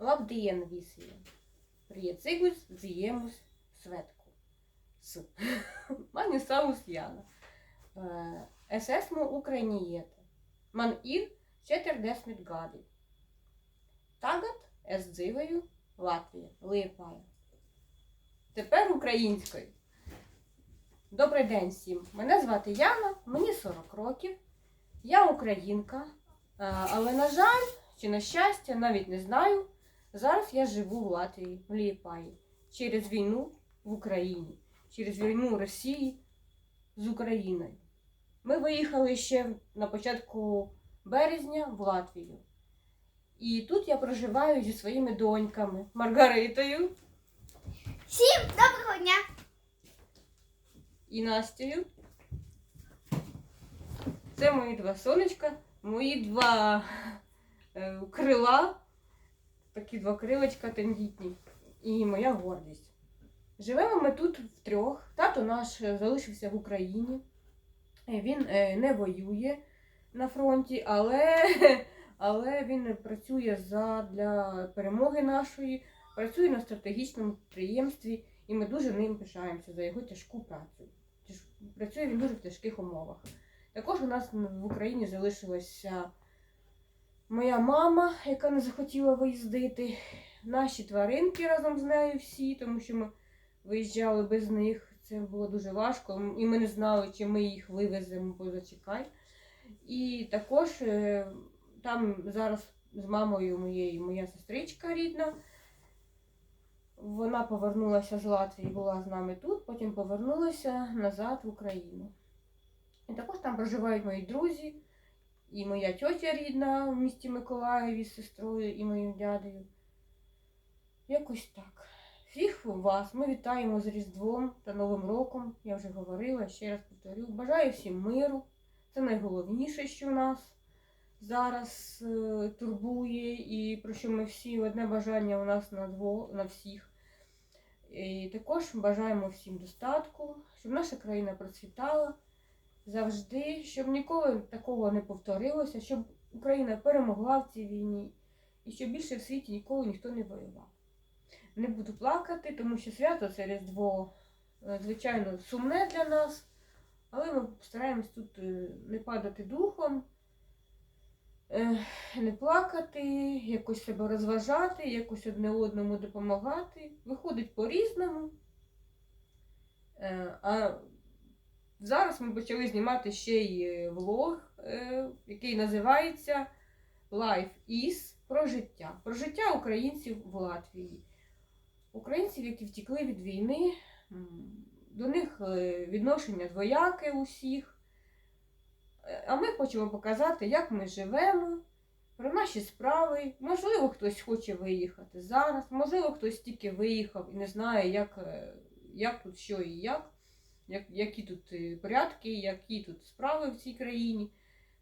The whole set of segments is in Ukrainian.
Labdien visiem! Priecīgus ziemus svētku! Mani sauc Jāna. Е, Es esmu ukrainiete. Man ir 40 gadi. Tagad es dzīvoju Latvijā, Liepājā. Тепер українською. Добрий день всім. Мене звати Яна, мені 40 років. Я українка, е, але, на жаль, чи на щастя, навіть не знаю. Зараз я живу в Латвії, в Лієпаї, через війну в Україні, через війну Росії з Україною. Ми виїхали ще на початку березня в Латвію. І тут я проживаю зі своїми доньками Маргаритою Всім доброго дня! і Настею. Це мої два сонечка, мої два е, крила, такі два крилечка тендітні, і моя гордість. Живемо ми тут втрьох. Тато наш е, залишився в Україні. Е, Він е, не воює на фронті, але, але він працює для перемоги нашої, працює на стратегічному підприємстві, і ми дуже ним пишаємося за його тяжку працю. Працює він дуже в тяжких умовах. Також у нас в Україні залишилася моя мама, яка не захотіла виїздити, наші тваринки разом з нею всі, тому що ми виїжджали без них. Це було дуже важко, і ми не знали, чи ми їх вивеземо позачекай. І також е, там зараз з мамою моєю моя сестричка рідна. Вона повернулася з Латвії, була з нами тут, потім повернулася назад в Україну. І також там проживають мої друзі, і моя тьотя рідна в місті Миколаєві з сестрою і моїм дядею. Якось так. Всіх вас ми вітаємо з Різдвом та Новим роком. Я вже говорила, ще раз повторю. Бажаю всім миру. Це найголовніше, що нас зараз е, турбує, і про що ми всі одне бажання у нас на дво, на всіх. І також бажаємо всім достатку, щоб наша країна процвітала завжди, щоб ніколи такого не повторилося, щоб Україна перемогла в цій війні і щоб більше в світі ніколи ніхто не воював. Не буду плакати, тому що свято це Різдво, е, звичайно, сумне для нас, але ми постараємось тут е, не падати духом, е, не плакати, якось себе розважати, якось одне одному допомагати. Виходить по-різному. А зараз ми почали знімати ще й е, влог, е, який називається Life is про життя. Про життя українців в Латвії. Українців, які втекли від війни, до них е, відношення двояке усіх. А ми хочемо показати, як ми живемо, про наші справи. Можливо, хтось хоче виїхати зараз, можливо, хтось тільки виїхав і не знає, як, як тут що і як, які тут е, порядки, які тут справи в цій країні.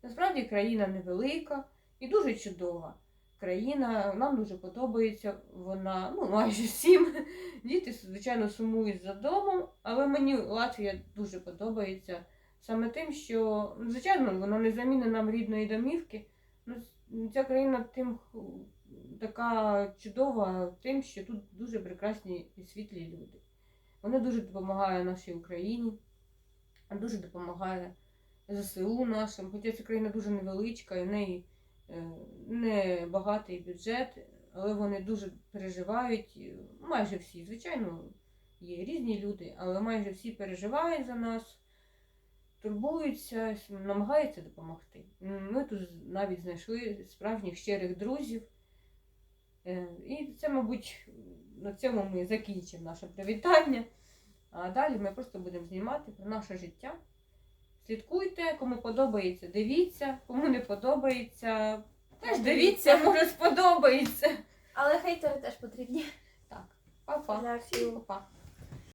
Насправді країна невелика і дуже чудова. Країна нам дуже подобається. Вона ну майже всім. Діти, звичайно, сумують за домом, але мені Латвія дуже подобається саме тим, що звичайно вона не замінить нам рідної домівки. Ну, ця країна тим така чудова, тим, що тут дуже прекрасні і світлі люди. Вони дуже допомагають нашій Україні, дуже допомагає ЗСУ нашим. Хоча ця країна дуже невеличка, і в неї е, не багатий бюджет, але вони дуже переживають. Майже всі, звичайно, є різні люди, але майже всі переживають за нас, турбуються, намагаються допомогти. Ми тут навіть знайшли справжніх щирих друзів. Е, І це, мабуть, на цьому ми закінчимо наше привітання. А далі ми просто будемо знімати про наше життя. Слідкуйте, кому подобається, дивіться, кому не подобається, теж дивіться, може сподобається. Але хейтери теж потрібні. Так, па-па. Дякую. Па-па.